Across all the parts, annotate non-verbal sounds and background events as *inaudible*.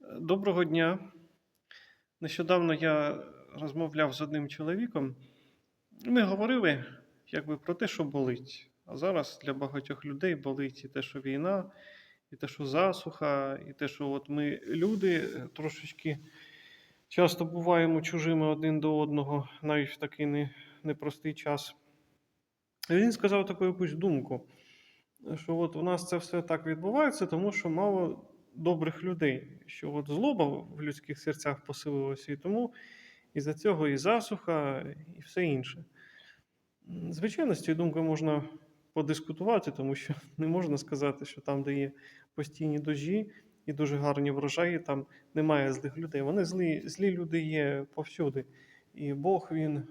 Доброго дня. Нещодавно я розмовляв з одним чоловіком. Ми говорили якби, про те, що болить. А зараз для багатьох людей болить і те, що війна, і те, що засуха, і те, що от ми люди трошечки часто буваємо чужими один до одного, навіть в такий непростий час. І він сказав таку якусь думку, що от у нас це все так відбувається, тому що мало добрих людей, що от злоба в людських серцях поселилася, і тому із-за цього і засуха, і все інше. Звичайно, з цією думкою можна подискутувати, тому що *laughs* не можна сказати, що там, де є постійні дожі і дуже гарні врожаї, там немає злих людей. Вони злі, злі люди є повсюди. І Бог він е,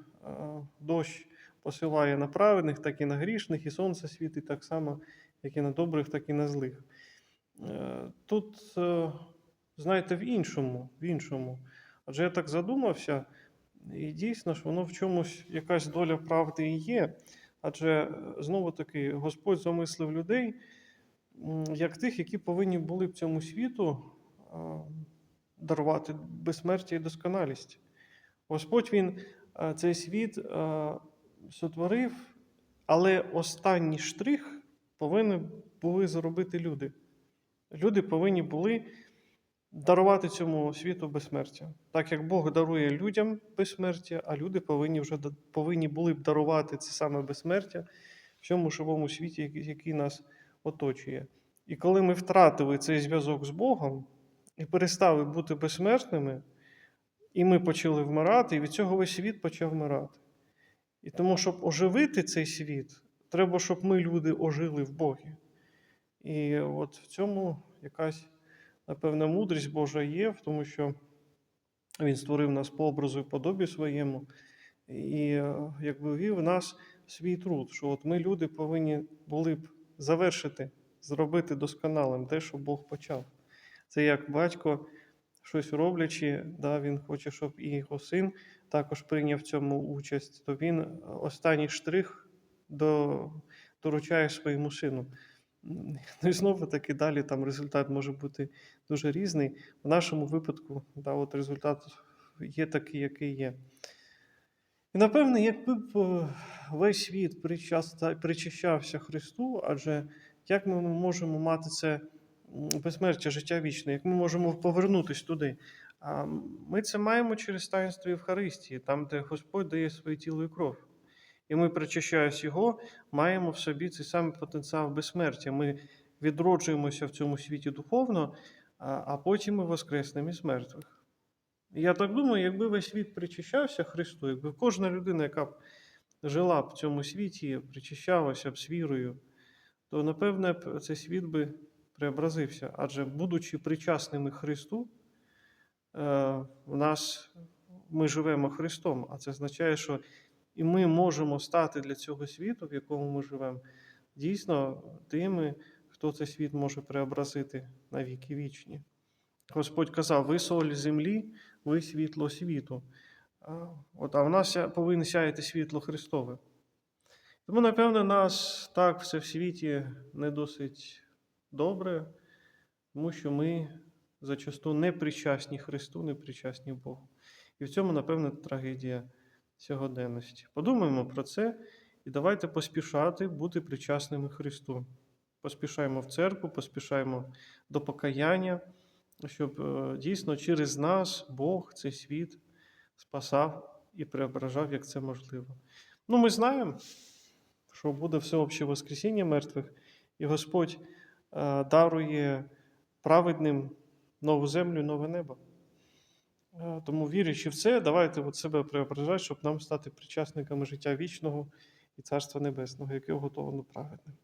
дощ посилає на праведних, так і на грішних, і сонце світить так само, як і на добрих, так і на злих. Тут, е, знаєте, в іншому, в іншому. Адже я так задумався, і дійсно ж воно в чомусь якась доля правди і є. Адже е, знову таки Господь замислив людей як тих, які повинні були б цьому світу е, дарувати безсмертя і досконалість. Господь Він цей світ сотворив, але останній штрих повинні були зробити люди. Люди повинні були дарувати цьому світу безсмертя. Так як Бог дарує людям безсмертя, а люди повинні вже повинні були б дарувати це саме безсмертя в цьому живому світі, який- нас оточує. І коли ми втратили цей зв'язок з Богом і перестали бути безсмертними, і ми почали вмирати, і від цього весь світ почав вмирати. І тому, щоб оживити цей світ, треба, щоб ми, люди, ожили в Богі. І от в цьому якась, напевно, мудрість Божа є, в тому, що Він створив нас по образу і подобі своєму, і е, якби вів нас свій труд, що от ми, люди, повинні були б завершити, зробити досконалим те, що Бог почав. Це як батько, щось роблячи, да, він хоче, щоб і його син також прийняв в цьому участь, то він останній штрих до, доручає своєму сину. *laughs* Ну і знову таки далі там результат може бути дуже різний. В нашому випадку да, от результат є такий, який є. І напевне, якби б е, весь світ причащався Христу, адже як ми можемо мати це безсмертя, життя вічне, як ми можемо повернутися туди? Ми це маємо через таїнство Євхаристії, там, де Господь дає своє тіло і кров. І ми, причащаючи його, маємо в собі цей самий потенціал безсмертя. Ми відроджуємося в цьому світі духовно, а потім ми воскреснемо із мертвих. Я так думаю, якби весь світ причащався Христу, якби кожна людина, яка б жила в цьому світі, причащалася б з вірою, то напевне цей світ би преобразився. Адже, будучи причасними Христу, е, в нас ми живемо Христом, а це означає, що і ми можемо стати для цього світу, в якому ми живемо, дійсно тими, хто цей світ може преобразити на віки вічні. Господь казав: ви соль землі, ви світло світу. От, а в нас повинно сяяти світло Христове. Тому, напевно, нас так все в світі не досить добре, тому що ми зачасту не причасні Христу, не причасні Богу. І в цьому, напевно, трагедія сьогоденності. Подумаємо про це і давайте поспішати бути причасними Христу. Поспішаємо в церкву, поспішаємо до покаяння, щоб е, дійсно через нас Бог цей світ спасав і преображав, як це можливо. Ну, ми знаємо, що буде всеобще Воскресіння мертвих, і Господь е, дарує праведним нову землю, нове небо. Тому, вірячи в це, давайте от себе преображати, щоб нам стати причасниками життя вічного і Царства Небесного, яке готовано праведним.